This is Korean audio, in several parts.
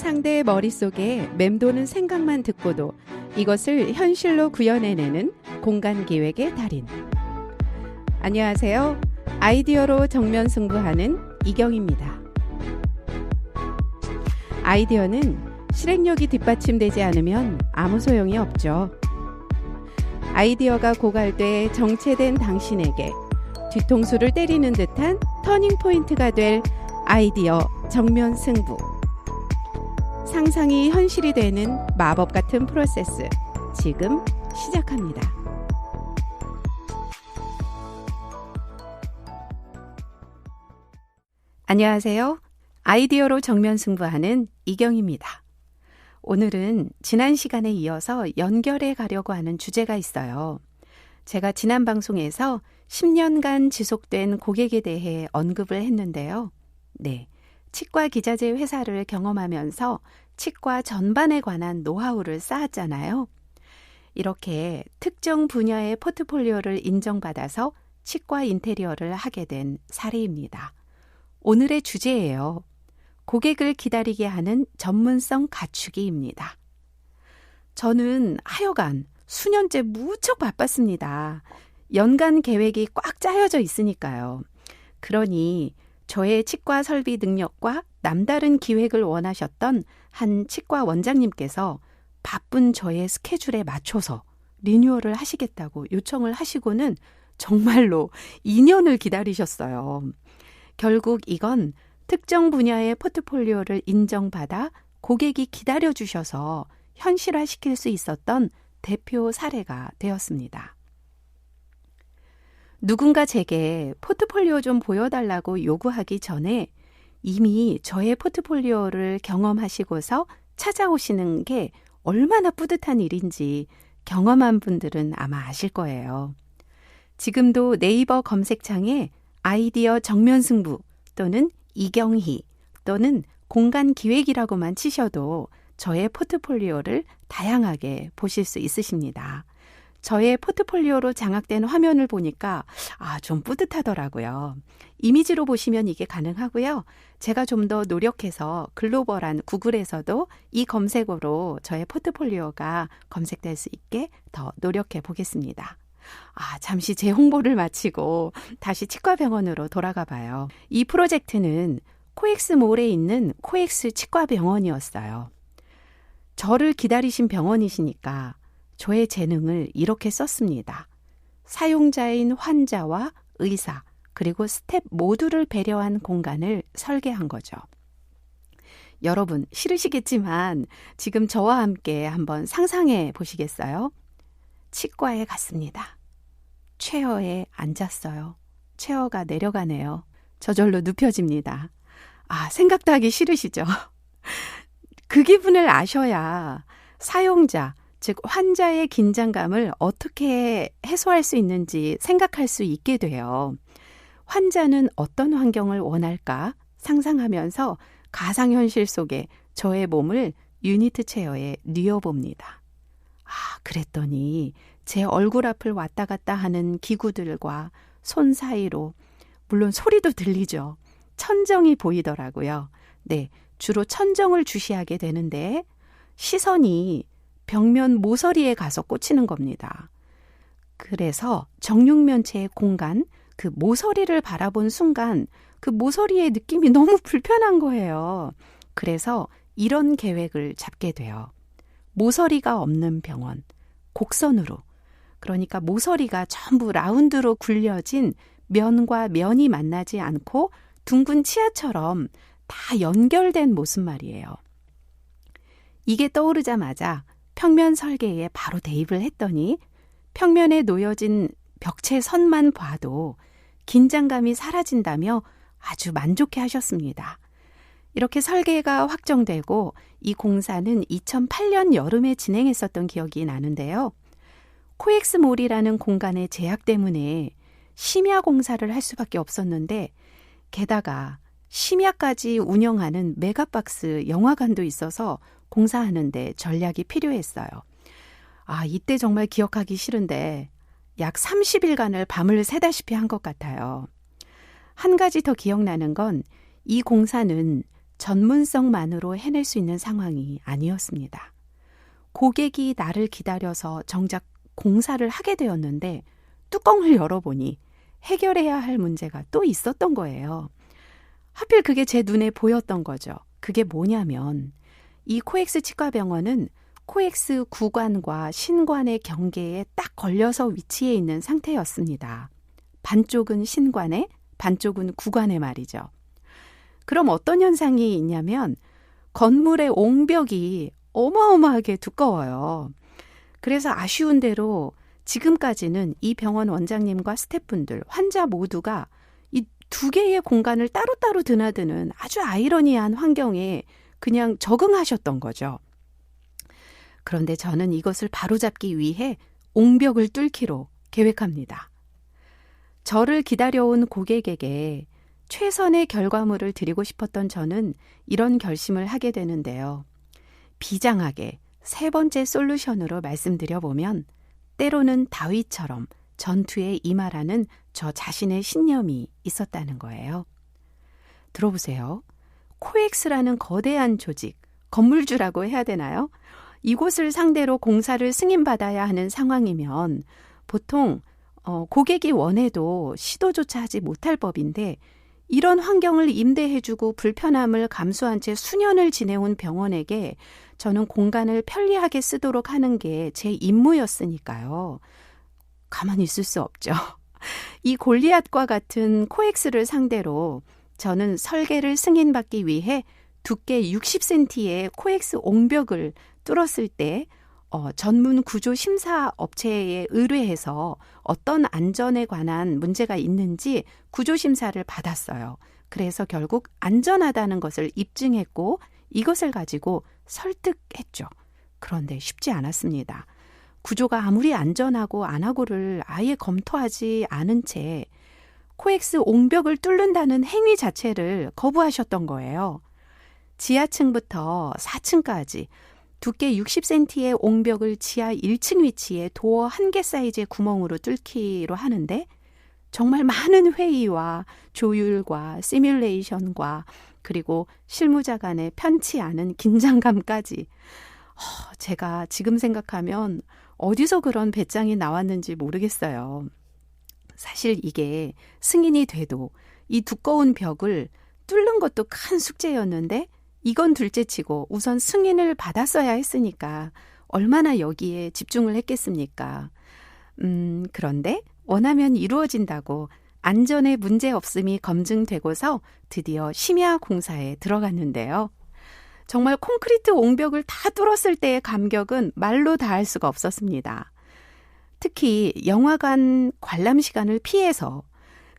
상대의 머릿속에 맴도는 생각만 듣고도 이것을 현실로 구현해내는 공간 기획의 달인. 안녕하세요. 아이디어로 정면 승부하는 이경입니다. 아이디어는 실행력이 뒷받침되지 않으면 아무 소용이 없죠. 아이디어가 고갈돼 정체된 당신에게 뒤통수를 때리는 듯한 터닝 포인트가 될 아이디어 정면 승부. 상상이 현실이 되는 마법 같은 프로세스. 지금 시작합니다. 안녕하세요. 아이디어로 정면 승부하는 이경입니다. 오늘은 지난 시간에 이어서 연결해 가려고 하는 주제가 있어요. 제가 지난 방송에서 10년간 지속된 고객에 대해 언급을 했는데요. 네. 치과 기자재 회사를 경험하면서 치과 전반에 관한 노하우를 쌓았잖아요. 이렇게 특정 분야의 포트폴리오를 인정받아서 치과 인테리어를 하게 된 사례입니다. 오늘의 주제예요. 고객을 기다리게 하는 전문성 갖추기입니다. 저는 하여간 수년째 무척 바빴습니다. 연간 계획이 꽉 짜여져 있으니까요. 그러니 저의 치과 설비 능력과 남다른 기획을 원하셨던 한 치과 원장님께서 바쁜 저의 스케줄에 맞춰서 리뉴얼을 하시겠다고 요청을 하시고는 정말로 2년을 기다리셨어요. 결국 이건 특정 분야의 포트폴리오를 인정받아 고객이 기다려주셔서 현실화시킬 수 있었던 대표 사례가 되었습니다. 누군가 제게 포트폴리오 좀 보여달라고 요구하기 전에 이미 저의 포트폴리오를 경험하시고서 찾아오시는 게 얼마나 뿌듯한 일인지 경험한 분들은 아마 아실 거예요. 지금도 네이버 검색창에 아이디어 정면 승부 또는 이경희 또는 공간 기획이라고만 치셔도 저의 포트폴리오를 다양하게 보실 수 있으십니다. 저의 포트폴리오로 장악된 화면을 보니까 아, 좀 뿌듯하더라고요. 이미지로 보시면 이게 가능하고요. 제가 좀 더 노력해서 글로벌한 구글에서도 이 검색어로 저의 포트폴리오가 검색될 수 있게 더 노력해 보겠습니다. 아, 잠시 제 홍보를 마치고 다시 치과병원으로 돌아가 봐요. 이 프로젝트는 코엑스 몰에 있는 코엑스 치과병원이었어요. 저를 기다리신 병원이시니까 저의 재능을 이렇게 썼습니다. 사용자인 환자와 의사, 그리고 스텝 모두를 배려한 공간을 설계한 거죠. 여러분, 싫으시겠지만 지금 저와 함께 한번 상상해 보시겠어요? 치과에 갔습니다. 체어에 앉았어요. 체어가 내려가네요. 저절로 눕혀집니다. 아, 생각도 하기 싫으시죠? 그 기분을 아셔야 사용자, 즉 환자의 긴장감을 어떻게 해소할 수 있는지 생각할 수 있게 돼요. 환자는 어떤 환경을 원할까 상상하면서 가상현실 속에 저의 몸을 유니트 체어에 뉘어봅니다. 아, 그랬더니 제 얼굴 앞을 왔다 갔다 하는 기구들과 손 사이로 물론 소리도 들리죠. 천정이 보이더라고요. 네, 주로 천정을 주시하게 되는데 시선이 벽면 모서리에 가서 꽂히는 겁니다. 그래서 정육면체의 공간, 그 모서리를 바라본 순간 그 모서리의 느낌이 너무 불편한 거예요. 그래서 이런 계획을 잡게 돼요. 모서리가 없는 병원, 곡선으로. 그러니까 모서리가 전부 라운드로 굴려진 면과 면이 만나지 않고 둥근 치아처럼 다 연결된 모습 말이에요. 이게 떠오르자마자 평면 설계에 바로 대입을 했더니 평면에 놓여진 벽체 선만 봐도 긴장감이 사라진다며 아주 만족해 하셨습니다. 이렇게 설계가 확정되고 이 공사는 2008년 여름에 진행했었던 기억이 나는데요. 코엑스몰이라는 공간의 제약 때문에 심야 공사를 할 수밖에 없었는데 게다가 심야까지 운영하는 메가박스 영화관도 있어서 공사하는데 전략이 필요했어요. 아, 이때 정말 기억하기 싫은데 약 30일간을 밤을 새다시피 한 것 같아요. 한 가지 더 기억나는 건 이 공사는 전문성만으로 해낼 수 있는 상황이 아니었습니다. 고객이 나를 기다려서 정작 공사를 하게 되었는데 뚜껑을 열어보니 해결해야 할 문제가 또 있었던 거예요. 하필 그게 제 눈에 보였던 거죠. 그게 뭐냐면 이 코엑스 치과병원은 코엑스 구관과 신관의 경계에 딱 걸려서 위치해 있는 상태였습니다. 반쪽은 신관에, 반쪽은 구관에 말이죠. 그럼 어떤 현상이 있냐면 건물의 옹벽이 어마어마하게 두꺼워요. 그래서 아쉬운 대로 지금까지는 이 병원 원장님과 스태프분들, 환자 모두가 이 두 개의 공간을 따로따로 드나드는 아주 아이러니한 환경에 그냥 적응하셨던 거죠. 그런데 저는 이것을 바로잡기 위해 옹벽을 뚫기로 계획합니다. 저를 기다려온 고객에게 최선의 결과물을 드리고 싶었던 저는 이런 결심을 하게 되는데요. 비장하게 세 번째 솔루션으로 말씀드려 보면 때로는 다윗처럼 전투에 임하라는 저 자신의 신념이 있었다는 거예요. 들어보세요. 코엑스라는 거대한 조직, 건물주라고 해야 되나요? 이곳을 상대로 공사를 승인받아야 하는 상황이면 보통 어, 고객이 원해도 시도조차 하지 못할 법인데 이런 환경을 임대해주고 불편함을 감수한 채 수년을 지내온 병원에게 저는 공간을 편리하게 쓰도록 하는 게 제 임무였으니까요. 가만히 있을 수 없죠. 이 골리앗과 같은 코엑스를 상대로 저는 설계를 승인받기 위해 두께 60cm의 코엑스 옹벽을 뚫었을 때 어, 전문 구조 심사 업체에 의뢰해서 어떤 안전에 관한 문제가 있는지 구조 심사를 받았어요. 그래서 결국 안전하다는 것을 입증했고 이것을 가지고 설득했죠. 그런데 쉽지 않았습니다. 구조가 아무리 안전하고 안 하고를 아예 검토하지 않은 채 코엑스 옹벽을 뚫는다는 행위 자체를 거부하셨던 거예요. 지하층부터 4층까지 두께 60cm의 옹벽을 지하 1층 위치에 도어 한 개 사이즈의 구멍으로 뚫기로 하는데 정말 많은 회의와 조율과 시뮬레이션과 그리고 실무자 간의 편치 않은 긴장감까지 어, 제가 지금 생각하면 어디서 그런 배짱이 나왔는지 모르겠어요. 사실 이게 승인이 돼도 이 두꺼운 벽을 뚫는 것도 큰 숙제였는데 이건 둘째치고 우선 승인을 받았어야 했으니까 얼마나 여기에 집중을 했겠습니까? 음, 그런데 원하면 이루어진다고 안전에 문제 없음이 검증되고서 드디어 심야 공사에 들어갔는데요. 정말 콘크리트 옹벽을 다 뚫었을 때의 감격은 말로 다 할 수가 없었습니다. 특히 영화관 관람 시간을 피해서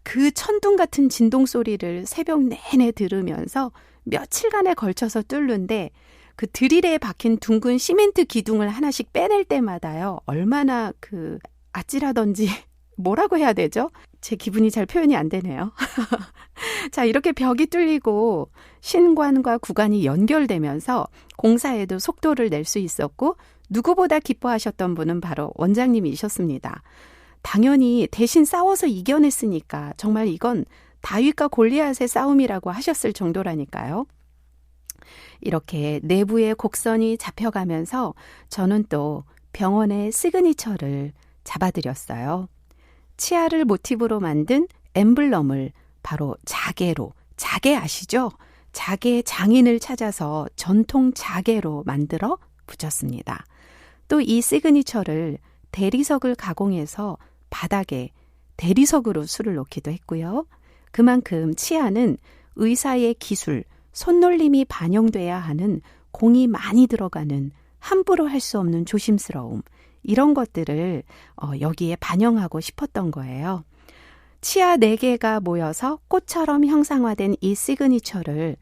그 천둥 같은 진동 소리를 새벽 내내 들으면서 며칠간에 걸쳐서 뚫는데 그 드릴에 박힌 둥근 시멘트 기둥을 하나씩 빼낼 때마다요. 얼마나 그 아찔하던지 뭐라고 해야 되죠? 제 기분이 잘 표현이 안 되네요. 자, 이렇게 벽이 뚫리고 신관과 구간이 연결되면서 공사에도 속도를 낼 수 있었고 누구보다 기뻐하셨던 분은 바로 원장님이셨습니다. 당연히 대신 싸워서 이겨냈으니까 정말 이건 다윗과 골리앗의 싸움이라고 하셨을 정도라니까요. 이렇게 내부의 곡선이 잡혀가면서 저는 또 병원의 시그니처를 잡아드렸어요. 치아를 모티브로 만든 엠블럼을 바로 자개로, 자개 아시죠? 자개 장인을 찾아서 전통 자개로 만들어 붙였습니다. 또 이 시그니처를 대리석을 가공해서 바닥에 대리석으로 술을 놓기도 했고요. 그만큼 치아는 의사의 기술, 손놀림이 반영돼야 하는 공이 많이 들어가는 함부로 할 수 없는 조심스러움, 이런 것들을 어, 여기에 반영하고 싶었던 거예요. 치아 4개가 모여서 꽃처럼 형상화된 이 시그니처를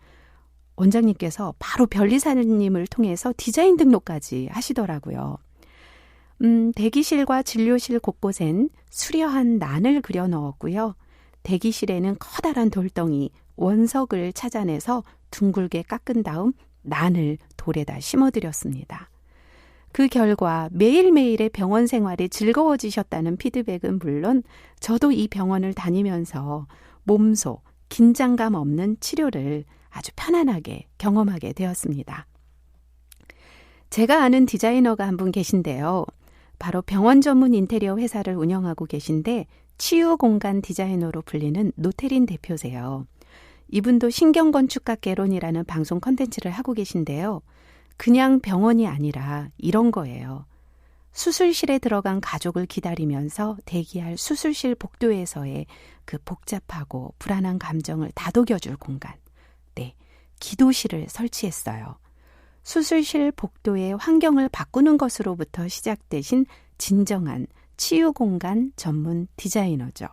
원장님께서 바로 변리사님을 통해서 디자인 등록까지 하시더라고요. 음, 대기실과 진료실 곳곳엔 수려한 난을 그려 넣었고요. 대기실에는 커다란 돌덩이, 원석을 찾아내서 둥글게 깎은 다음 난을 돌에다 심어드렸습니다. 그 결과 매일매일의 병원 생활이 즐거워지셨다는 피드백은 물론 저도 이 병원을 다니면서 몸소 긴장감 없는 치료를 아주 편안하게 경험하게 되었습니다. 제가 아는 디자이너가 한 분 계신데요. 바로 병원 전문 인테리어 회사를 운영하고 계신데 치유 공간 디자이너로 불리는 노태린 대표세요. 이분도 신경 건축학 개론이라는 방송 컨텐츠를 하고 계신데요. 그냥 병원이 아니라 이런 거예요. 수술실에 들어간 가족을 기다리면서 대기할 수술실 복도에서의 그 복잡하고 불안한 감정을 다독여줄 공간. 네, 기도실을 설치했어요. 수술실 복도의 환경을 바꾸는 것으로부터 시작되신 진정한 치유 공간 전문 디자이너죠.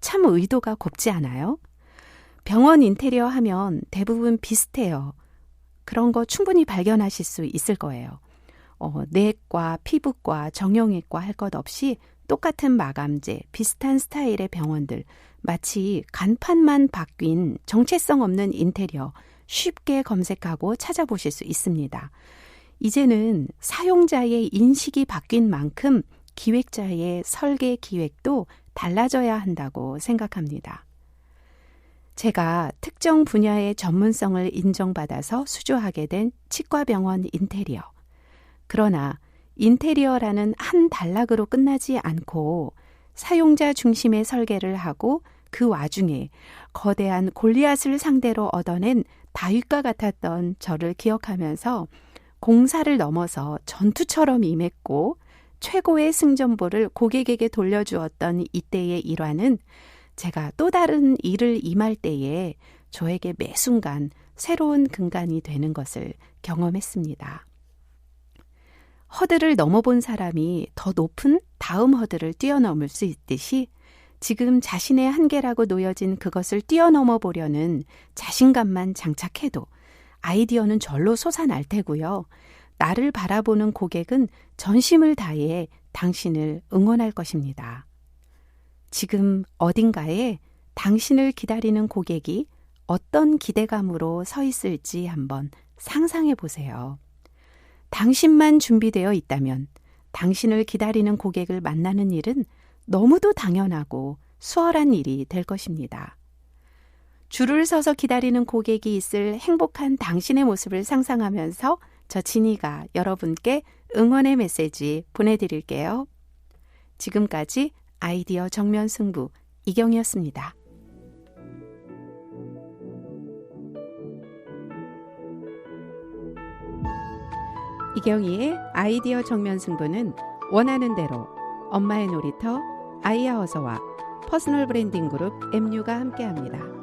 참 의도가 곱지 않아요? 병원 인테리어 하면 대부분 비슷해요. 그런 거 충분히 발견하실 수 있을 거예요. 어, 내과, 피부과, 정형외과 할 것 없이 똑같은 마감재, 비슷한 스타일의 병원들, 마치 간판만 바뀐 정체성 없는 인테리어 쉽게 검색하고 찾아보실 수 있습니다. 이제는 사용자의 인식이 바뀐 만큼 기획자의 설계 기획도 달라져야 한다고 생각합니다. 제가 특정 분야의 전문성을 인정받아서 수주하게 된 치과병원 인테리어. 그러나 인테리어라는 한 단락으로 끝나지 않고 사용자 중심의 설계를 하고 그 와중에 거대한 골리앗을 상대로 얻어낸 다윗과 같았던 저를 기억하면서 공사를 넘어서 전투처럼 임했고 최고의 승전보를 고객에게 돌려주었던 이때의 일화는 제가 또 다른 일을 임할 때에 저에게 매 순간 새로운 근간이 되는 것을 경험했습니다. 허들을 넘어본 사람이 더 높은 다음 허들을 뛰어넘을 수 있듯이 지금 자신의 한계라고 놓여진 그것을 뛰어넘어 보려는 자신감만 장착해도 아이디어는 절로 솟아날 테고요. 나를 바라보는 고객은 전심을 다해 당신을 응원할 것입니다. 지금 어딘가에 당신을 기다리는 고객이 어떤 기대감으로 서 있을지 한번 상상해 보세요. 당신만 준비되어 있다면 당신을 기다리는 고객을 만나는 일은 너무도 당연하고 수월한 일이 될 것입니다. 줄을 서서 기다리는 고객이 있을 행복한 당신의 모습을 상상하면서 저 진이가 여러분께 응원의 메시지 보내드릴게요. 지금까지 아이디어 정면 승부 이경이었습니다. 이경희의 아이디어 정면 승부는 원하는 대로 엄마의 놀이터 아이하어서와 퍼스널 브랜딩 그룹 MU가 함께합니다.